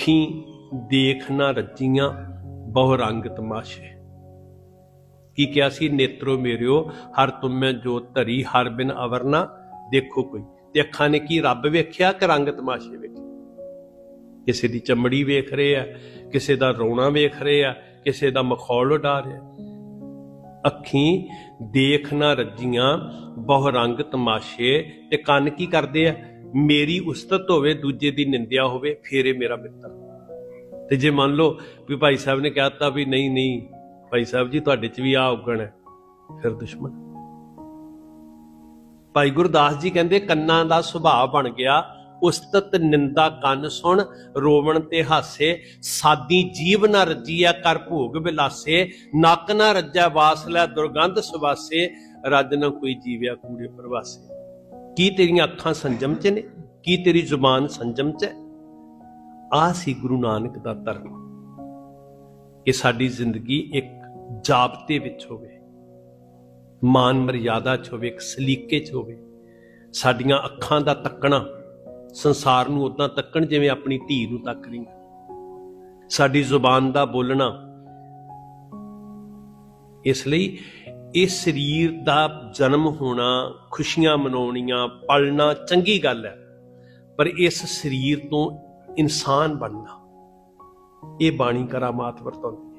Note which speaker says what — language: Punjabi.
Speaker 1: ਅੱਖੀਂ ਦੇਖ ਨਾ ਰੱਜੀਆਂ, ਬਹੁ ਰੰਗ ਤਮਾਸ਼ੇ। ਕੀ ਕਿਹਾ ਸੀ? ਨੇਤਰੋ ਮੇਰਿਓ, ਹਰ ਤੁਮੈ ਜੋ ਧਰੀ, ਹਰ ਬਿਨ ਅਵਰਨਾ ਦੇਖੋ ਕੋਈ। ਤੇ ਅੱਖਾਂ ਨੇ ਕੀ ਰੱਬ ਵੇਖਿਆ ਕਿ ਰੰਗ ਤਮਾਸ਼ੇ ਵੇਖੇ? ਕਿਸੇ ਦੀ ਚਮੜੀ ਵੇਖ ਰਹੇ ਆ, ਕਿਸੇ ਦਾ ਰੋਣਾ ਵੇਖ ਰਹੇ ਆ, ਕਿਸੇ ਦਾ ਮਖੌਲ ਉਡਾ ਰਿਹਾ। ਅੱਖੀਂ ਦੇਖ ਨਾ ਰੱਜੀਆਂ, ਬਹੁ ਰੰਗ ਤਮਾਸ਼ੇ ਤੇ ਕੰਨ ਕੀ ਕਰਦੇ ਆ? ਮੇਰੀ ਉਸਤਤ ਹੋਵੇ, ਦੂਜੇ ਦੀ ਨਿੰਦਿਆ ਹੋਵੇ, ਫੇਰ ਇਹ ਮੇਰਾ ਮਿੱਤਰ। ਤੇ ਜੇ ਮੰਨ ਲਓ ਵੀ ਭਾਈ ਸਾਹਿਬ ਨੇ ਕਹਿਤਾ ਵੀ ਨਹੀਂ ਨਹੀਂ, ਭਾਈ ਸਾਹਿਬ ਜੀ ਤੁਹਾਡੇ 'ਚ ਵੀ ਆ ਉਗਣ ਹੈ, ਫਿਰ ਦੁਸ਼ਮਣ। ਭਾਈ ਗੁਰਦਾਸ ਜੀ ਕਹਿੰਦੇ, ਕੰਨਾਂ ਦਾ ਸੁਭਾਅ ਬਣ ਗਿਆ, ਉਸਤਤ ਨਿੰਦਾ ਕੰਨ ਸੁਣ, ਰੋਵਣ ਤੇ ਹਾਸੇ, ਸਾਦੀ ਜੀਵ ਨਾ ਰੱਜੀਆ ਕਰ ਭੋਗ ਬਿਲਾਸੇ, ਨੱਕ ਨਾ ਰੱਜਾ ਵਾਸ ਲੈ ਦੁਰਗੰਧ ਸੁਵਾਸੇ ਰੱਜ ਨਾ ਕੋਈ ਜੀਵਿਆ ਕੂੜੇ ਪ੍ਰਵਾਸੇ। ਕੀ ਤੇਰੀਆਂ ਅੱਖਾਂ ਸੰਜਮ ਚ ਨੇ? ਕੀ ਤੇਰੀ ਜ਼ੁਬਾਨ ਸੰਜਮ ਚ ਹੈ? ਆ ਸੀ ਗੁਰੂ ਨਾਨਕ ਦਾ ਧਰਮ, ਕਿ ਸਾਡੀ ਜ਼ਿੰਦਗੀ ਇੱਕ ਜਾਬਤੇ ਵਿੱਚ ਹੋਵੇ, ਮਾਨ ਮਰਿਆਦਾ ਚ ਹੋਵੇ, ਇੱਕ ਸਲੀਕੇ ਚ ਹੋਵੇ। ਸਾਡੀਆਂ ਅੱਖਾਂ ਦਾ ਤੱਕਣਾ, ਸੰਸਾਰ ਨੂੰ ਉਦਾਂ ਤੱਕਣ ਜਿਵੇਂ ਆਪਣੀ ਧੀ ਨੂੰ ਤੱਕ ਰਹੀਆਂ ਸਾਡੀ ਜ਼ੁਬਾਨ ਦਾ ਬੋਲਣਾ, ਇਸ ਲਈ ਇਹ ਸਰੀਰ ਦਾ ਜਨਮ ਹੋਣਾ, ਖੁਸ਼ੀਆਂ ਮਨਾਉਣੀਆਂ, ਪਲਣਾ ਚੰਗੀ ਗੱਲ ਹੈ। ਪਰ ਇਸ ਸਰੀਰ ਤੋਂ ਇਨਸਾਨ ਬਣਨਾ, ਇਹ ਬਾਣੀ ਕਰਾਮਾਤ ਵਰਤੋਂ